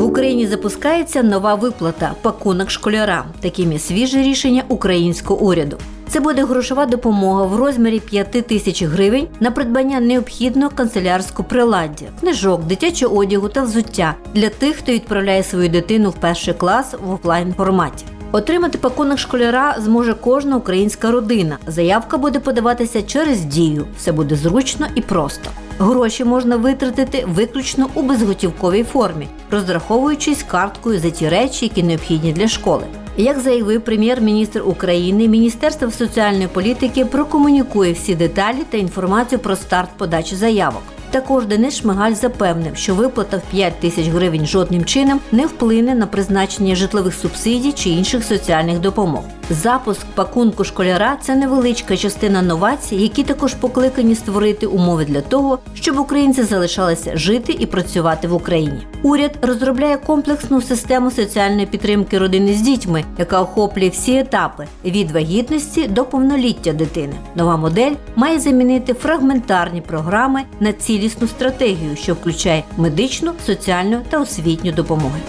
В Україні запускається нова виплата пакунок школярам. Таким є свіже рішення українського уряду. Це буде грошова допомога в розмірі 5 тисяч гривень на придбання необхідного канцелярського приладдя, книжок, дитячого одягу та взуття для тих, хто відправляє свою дитину в перший клас в офлайн форматі. Отримати пакунок школяра зможе кожна українська родина. Заявка буде подаватися через дію. Все буде зручно і просто. Гроші можна витратити виключно у безготівковій формі, розраховуючись карткою за ті речі, які необхідні для школи. Як заявив прем'єр-міністр України, Міністерство соціальної політики прокомунікує всі деталі та інформацію про старт подачі заявок. Також Денис Шмигаль запевнив, що виплата в 5 тисяч гривень жодним чином не вплине на призначення житлових субсидій чи інших соціальних допомог. Запуск пакунку школяра це невеличка частина новацій, які також покликані створити умови для того, щоб українці залишалися жити і працювати в Україні. Уряд розробляє комплексну систему соціальної підтримки родини з дітьми, яка охоплює всі етапи від вагітності до повноліття дитини. Нова модель має замінити фрагментарні програми на цілісну стратегію, що включає медичну, соціальну та освітню допомоги.